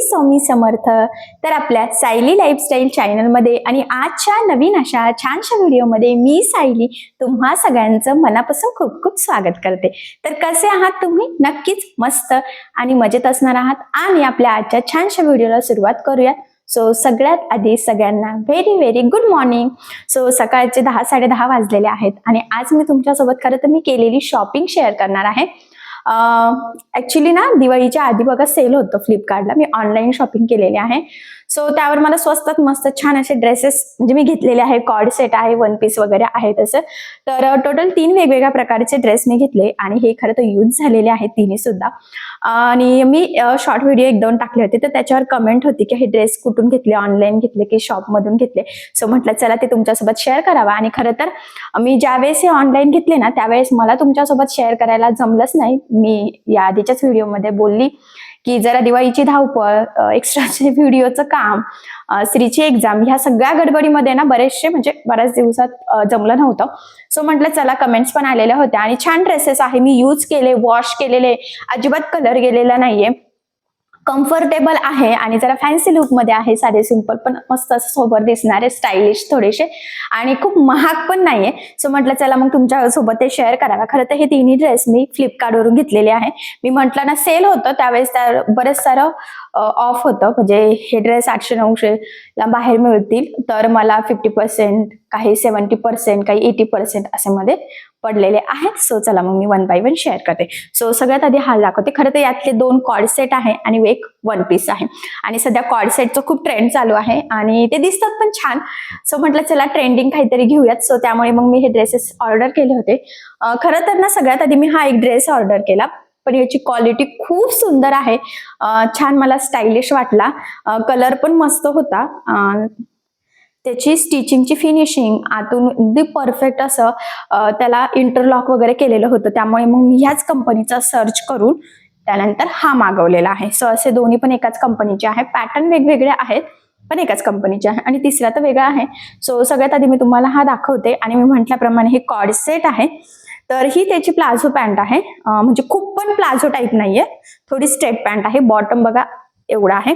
श्री स्वामी समर्थ. तर आपल्या सायली लाईफस्टाईल चॅनलमध्ये आणि आजच्या नवीन अशा छानशा व्हिडिओमध्ये मी सायली तुम्हा सगळ्यांचं मनापासून खूप खूप स्वागत करते. तर कसे आहात तुम्ही? नक्कीच मस्त आणि मजेत असणार आहात. आणि आपल्या आजच्या छानशा व्हिडिओला सुरुवात करूयात. सो सगळ्यात आधी सगळ्यांना very very good morning so सकाळचे दहा साडेदहा वाजलेले आहेत. आणि आज मी तुमच्यासोबत खरं तर मी केलेली शॉपिंग शेअर करणार आहे. ॲक्च्युली ना दिवाळीच्या आधी बघा सेल होतं फ्लिपकार्टला मी ऑनलाईन शॉपिंग केलेली आहे. सो त्यावर मला स्वस्तात मस्त छान असे ड्रेसेस म्हणजे मी घेतलेले आहे. कॉर्ड सेट आहे वन पीस वगैरे आहे तसं. तर टोटल तीन वेगवेगळ्या प्रकारचे ड्रेस मी घेतले आणि हे खरं तर यूज झालेले आहेत तिन्ही सुद्धा. आणि मी शॉर्ट व्हिडिओ एक दोन टाकले होते. तर त्याच्यावर कमेंट होती की हे ड्रेस कुठून घेतले? ऑनलाईन घेतले की शॉपमधून घेतले? सो म्हटलं चला ते तुमच्यासोबत शेअर करावा. आणि खरं तर मी ज्यावेळेस हे ऑनलाईन घेतले ना त्यावेळेस मला तुमच्यासोबत शेअर करायला जमलंच नाही. मी या आधीच्याच व्हिडिओमध्ये बोलली की जरा दिवाळीची धावपळ एक्स्ट्राचे व्हिडिओचं काम स्त्रीची एक्झाम ह्या सगळ्या गडबडीमध्ये ना बरेचसे म्हणजे बऱ्याच दिवसात जमलं नव्हतं. सो म्हटलं चला कमेंट्स पण आलेल्या होत्या आणि छान ड्रेसेस आहे. मी यूज केले वॉश केलेले. अजिबात कलर गेलेला नाहीये. कम्फर्टेबल आहे आणि जरा फॅन्सी लुकमध्ये आहे साधे सिंपल पण मस्त असं सोबत दिसणारे स्टायलिश थोडेसे. आणि खूप महाग पण नाहीये. सो म्हटलं चला मग तुमच्यासोबत ते शेअर करावा. खरं तर हे तिन्ही ड्रेस मी फ्लिपकार्टवरून घेतलेले आहे. मी म्हटलं ना सेल होतं. त्यावेळेस त्या बरेच सारं ऑफ होतं. म्हणजे हे ड्रेस आठशे नऊशे ला बाहेर मिळतील. तर मला फिफ्टी पर्सेंट काही सेवन्टी पर्सेंट काही एटी पर्सेंट असे मध्ये पडलेले आहेत. सो चला मग मी वन बाय वन शेअर करते. सो सगळ्यात आधी हा दाखवते. खरं तर यातले दोन कॉर्ड सेट आहे आणि एक वन पीस आहे. आणि सध्या कॉर्ड सेटचं खूप ट्रेंड चालू आहे आणि ते दिसतात पण छान. सो म्हटलं चला ट्रेंडिंग काहीतरी घेऊयात. सो त्यामुळे मग मी हे ड्रेसेस ऑर्डर केले होते. खरं तर ना सगळ्यात आधी मी हा एक ड्रेस ऑर्डर केला. पण याची क्वालिटी खूप सुंदर आहे. छान मला स्टायलिश वाटला. कलर पण मस्त होता. त्याची स्टिचिंगची फिनिशिंग आतून अगदी परफेक्ट असं त्याला इंटरलॉक वगैरे केलेलं होतं. त्यामुळे मग मी ह्याच कंपनीचा सर्च करून त्यानंतर हा मागवलेला आहे. सो असे दोन्ही पण एकाच कंपनीचे आहे पॅटर्न वेगवेगळे आहेत पण एकाच कंपनीचे आहे. आणि तिसरा तर वेगळा आहे. सो सगळ्यात आधी मी तुम्हाला हा दाखवते. आणि मी म्हटल्याप्रमाणे हे कॉर्ड सेट आहे. तर ही त्याची प्लाझो पॅन्ट आहे. म्हणजे खूप पण प्लाझो टाईप नाहीये. थोडी स्ट्रेट पॅन्ट आहे. बॉटम बघा एवढा आहे.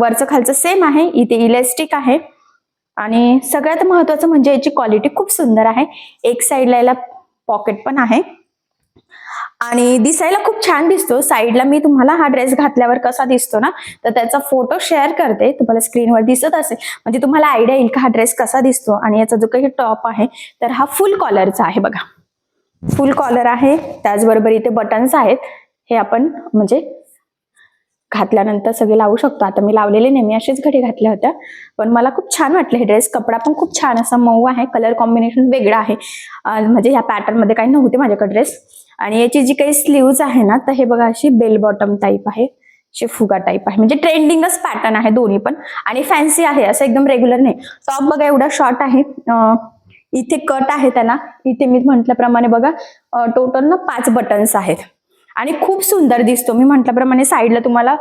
वरचं खालचं सेम आहे. इथे इलेस्टिक आहे. आणि सगळ्यात महत्वाचं म्हणजे याची क्वालिटी खूप सुंदर आहे. एक साईडला याला पॉकेट पण आहे. आणि दिसायला खूप छान दिसतो. साईडला मी तुम्हाला हा ड्रेस घातल्यावर कसा दिसतो ना तर त्याचा फोटो शेअर करते. तुम्हाला स्क्रीनवर दिसत असेल. म्हणजे तुम्हाला आयडिया येईल का हा ड्रेस कसा दिसतो आणि याचा जो काही टॉप आहे तर हा फुल कॉलरचा आहे बघा. फुल कॉलर आहे. त्याचबरोबर इथे बटन्स आहेत. हे आपण म्हणजे घातल्यानंतर सगळे लावू शकतो. आता मी लावलेले नाही मी असेच घडी घातल्या होत्या. पण मला खूप छान वाटलं हे ड्रेस. कपडा पण खूप छान असा मऊ आहे कलर कॉम्बिनेशन वेगळं आहे. म्हणजे ह्या पॅटर्नमध्ये काही नव्हते माझ्याकडे ड्रेस. आणि याची जी काही स्लीव्ज आहे ना तर हे बघा अशी बेल बॉटम टाईप आहे. शेफुगा फुगा टाईप आहे. म्हणजे ट्रेंडिंगच पॅटर्न आहे दोन्ही पण. आणि फॅन्सी आहे असं एकदम रेग्युलर नाही. टॉप बघा एवढा शॉर्ट आहे. इथे कट आहे त्याला. इथे मी म्हटल्याप्रमाणे बघा टोटल ना पाच बटन्स आहेत. आणि खूप सुंदर दिसतो. मी म्हटल्याप्रमाणे साईडला तुम्हाला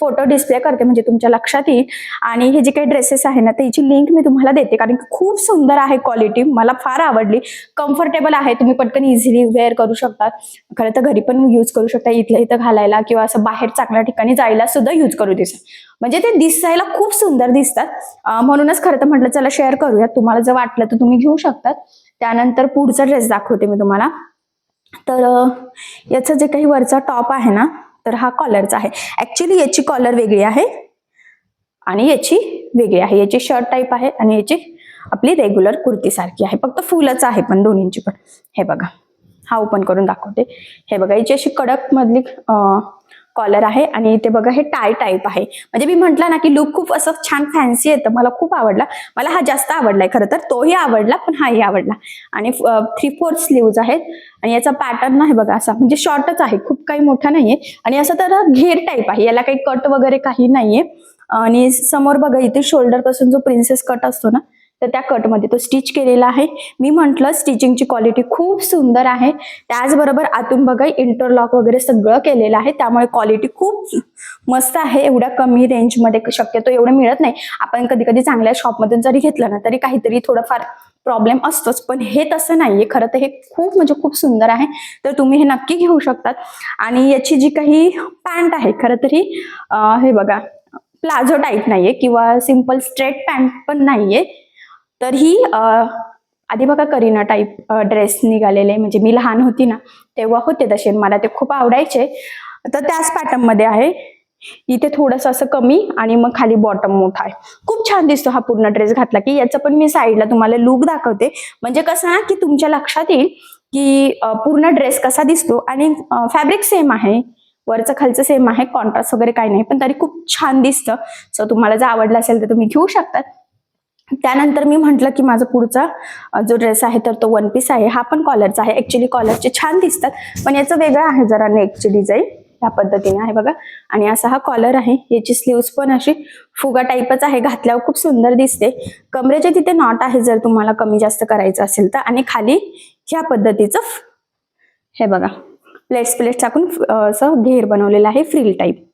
फोटो डिस्प्ले करते म्हणजे तुमच्या लक्षात येईल. आणि हे जे काही ड्रेसेस आहे ना त्याची लिंक मी तुम्हाला देते. कारण की खूप सुंदर आहे क्वालिटी मला फार आवडली. कम्फर्टेबल आहे. तुम्ही पटकन इझिली वेअर करू शकतात. खरं तर घरी पण यूज करू शकता. इथल्या इथं घालायला किंवा असं बाहेर चांगल्या ठिकाणी जायला सुद्धा यूज करू दिसत. म्हणजे ते दिसायला खूप सुंदर दिसतात. म्हणूनच खरं तर म्हटलं चला शेअर करूयात. तुम्हाला जर वाटलं तर तुम्ही घेऊ शकतात. त्यानंतर पुढचा ड्रेस दाखवते मी तुम्हाला. तर याचं जे काही वरचा टॉप आहे ना तर हा कॉलरचा आहे. ऍक्च्युली याची कॉलर वेगळी आहे आणि याची वेगळी आहे. याची शर्ट टाईप आहे आणि याची आपली रेग्युलर कुर्ती सारखी आहे. फक्त फुलच आहे पण दोन्हींची पण. हे बघा. हा ओपन करून दाखवते. हे बघा याची अशी कडक मधली कॉलर आहे आणि इथे बघा हे टाय टाईप आहे. म्हणजे मी म्हटलं ना की लुक खूप असं छान फॅन्सी येतं. मला खूप आवडला. मला हा जास्त आवडलाय खरं तर. तोही आवडला पण हाही आवडला. आणि थ्री फोर्थ स्लीव्ज आहेत. आणि याचा पॅटर्न आहे बघा असा. म्हणजे शॉर्टच आहे. खूप काही मोठा नाहीये. आणि असं तर घेर टाईप आहे. याला काही कट वगैरे काही नाहीये. आणि समोर बघा इथे शोल्डरपासून जो प्रिन्सेस कट असतो ना तर त्या कटमध्ये तो स्टिच केलेला आहे. मी म्हटलं स्टिचिंगची क्वालिटी खूप सुंदर आहे. त्याचबरोबर आतून बघा इंटरलॉक वगैरे सगळं केलेलं आहे. त्यामुळे क्वालिटी खूप मस्त आहे. एवढ्या कमी रेंजमध्ये शक्यतो एवढं मिळत नाही. आपण कधी कधी चांगल्या शॉपमधून जरी घेतलं ना तरी काहीतरी थोडंफार प्रॉब्लेम असतोच. पण हे तसं नाहीये. खरं तर हे खूप म्हणजे खूप सुंदर आहे. तर तुम्ही हे नक्की घेऊ शकतात. आणि याची जी काही पॅन्ट आहे खरं तरी हे बघा प्लाझो टाईप नाहीये किंवा सिंपल स्ट्रेट पॅन्ट पण नाहीये. तर ही आधी बघा करीना टाईप ड्रेस निघालेले. म्हणजे मी लहान होती ना तेव्हा होते तसे. मला ते खूप आवडायचे. तर त्याच पॅटर्नमध्ये आहे. इथे थोडस असं कमी आणि मग खाली बॉटम मोठा आहे. खूप छान दिसतो हा पूर्ण ड्रेस घातला की याचं पण मी साईडला तुम्हाला लुक दाखवते. म्हणजे कसं ना की तुमच्या लक्षात येईल की पूर्ण ड्रेस कसा दिसतो आणि फॅब्रिक सेम आहे. वरचं खालचं सेम आहे. कॉन्ट्रास्ट वगैरे काही नाही. पण तरी खूप छान दिसतं. सो तुम्हाला जर आवडलं असेल तर तुम्ही घेऊ शकतात त्यानंतर मी म्हटलं की माझा पुढचा जो ड्रेस आहे तर तो वन पीस आहे. हा पण कॉलरचा आहे. ऍक्च्युली कॉलरचे छान दिसतात पण याचं वेगळं आहे जरा नेकची डिझाईन या पद्धतीने आहे बघा. आणि असा हा कॉलर आहे. याची स्लीव्स पण अशी फुगा टाईपच आहे. घातल्यावर खूप सुंदर दिसते. कमरेचे तिथे नॉट आहे जर तुम्हाला कमी जास्त करायचं असेल तर. आणि खाली ह्या पद्धतीचं हे बघा प्लेट्स प्लेट्स टाकून असं घेर बनवलेलं आहे. फ्रील टाईप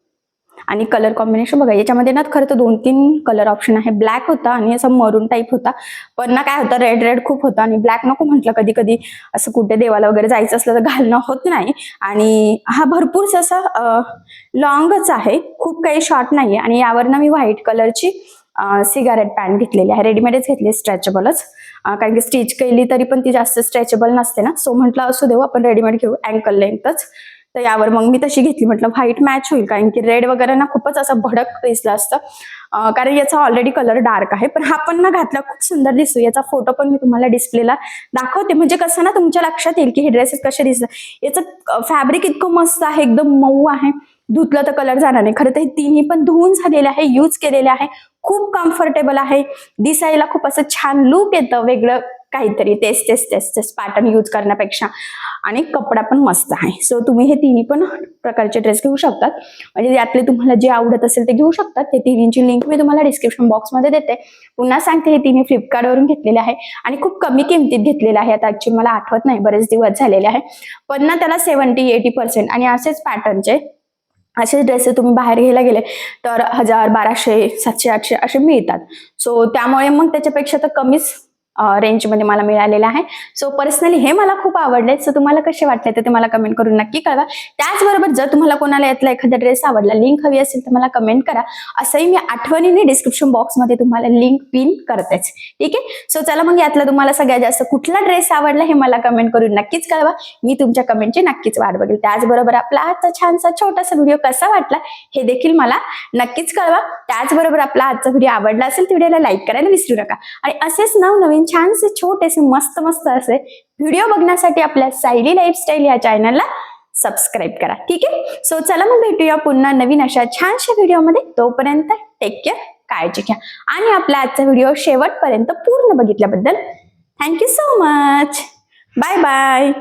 आणि कलर कॉम्बिनेशन बघा याच्यामध्ये ना खरं तर दोन तीन कलर ऑप्शन आहे. ब्लॅक होता आणि असं मरून टाईप होता. पण ना काय होतं रेड रेड खूप होतं आणि ब्लॅक नको म्हटलं कधी कधी असं कुठे देवाला वगैरे जायचं असलं तर घालणं होत नाही. आणि हा भरपूर असा लॉंगच आहे. खूप काही शॉर्ट नाहीये. आणि यावर ना मी व्हाईट कलरची सिगारेट पॅन्ट घेतलेली आहे. रेडीमेडच घेतली स्ट्रेचेबलच कारण की स्टिच केली तरी पण ती जास्त स्ट्रेचेबल नसते ना. सो म्हटलं असू देऊ आपण रेडीमेड घेऊ. अँकल लेंथच तर यावर मग मी तशी घेतली. म्हटलं व्हाईट मॅच होईल. कारण की रेड वगैरे ना खूपच असं भडक दिसलं असतं. कारण याचा ऑलरेडी कलर डार्क आहे. पण हा पण ना घातला. खूप सुंदर दिसतो. याचा फोटो पण मी तुम्हाला डिस्प्लेला दाखवते. म्हणजे कसं ना तुमच्या लक्षात येईल की हे ड्रेसेस कसे दिसतात. याचं फॅब्रिक इतकं मस्त आहे. एकदम मऊ आहे. धुतलं तर कलर जाणार नाही. खरं तर हे तिन्ही पण धुवून झालेले आहे. यूज केलेले आहे. खूप कम्फर्टेबल आहे. दिसायला खूप असं छान लुक येतं. वेगळं काहीतरी. तेच तेच तेच तेच पॅटर्न यूज करण्यापेक्षा. आणि कपडा पण मस्त आहे. सो तुम्ही हे तिन्ही पण प्रकारचे ड्रेस घेऊ शकतात. म्हणजे यातले तुम्हाला जे आवडत असेल ते घेऊ शकतात. ते तिन्हीची लिंक मी तुम्हाला डिस्क्रिप्शन बॉक्समध्ये देते. पुन्हा सांगते हे तिन्ही फ्लिपकार्टवरून घेतलेले आहे. आणि खूप कमी किमतीत घेतलेले आहे. आता ऍक्च्युली मला आठवत नाही बरेच दिवस झालेले आहे. पण ना त्याला सेव्हन्टी एटी पर्सेंट आणि असेच पॅटर्नचे असे ड्रेसेस तुम्ही बाहेर घ्यायला गेले तर हजार बाराशे सातशे आठशे असे मिळतात. सो त्यामुळे मग त्याच्यापेक्षा तर कमीच रेंजमध्ये मला मिळालेलं आहे. सो पर्सनली हे मला खूप आवडले सो तुम्हाला कसे वाटले तर ते मला कमेंट करून नक्की कळवा. त्याचबरोबर जर तुम्हाला कोणाला यातला एखादा ड्रेस आवडला लिंक हवी असेल तर मला कमेंट करा. असंही मी आठवणीने डिस्क्रिप्शन बॉक्समध्ये तुम्हाला लिंक पिन करतेच. ठीक आहे? सो चला मग यातला तुम्हाला सगळ्यात जास्त कुठला ड्रेस आवडला हे मला कमेंट करून नक्कीच कळवा. मी तुमच्या कमेंटची नक्कीच वाट बघेल. त्याचबरोबर आपला आजचा छानसा छोटासा व्हिडिओ कसा वाटला हे देखील मला नक्कीच कळवा. त्याचबरोबर आपला आजचा व्हिडिओ आवडला असेल तर व्हिडिओला लाईक करायला विसरू नका. आणि असेच नवनवीन छानसे छोटेसे मस्त मस्त असे व्हिडिओ बघण्यासाठी आपल्या सायली लाईफस्टाईल या चॅनलला सबस्क्राईब करा. ठीक आहे? सो चला मग भेटूया पुन्हा नवीन अशा छानशा व्हिडिओमध्ये तोपर्यंत टेक केअर काळजी घ्या. आणि आपला आजचा व्हिडिओ शेवटपर्यंत पूर्ण बघितल्याबद्दल thank you so much bye bye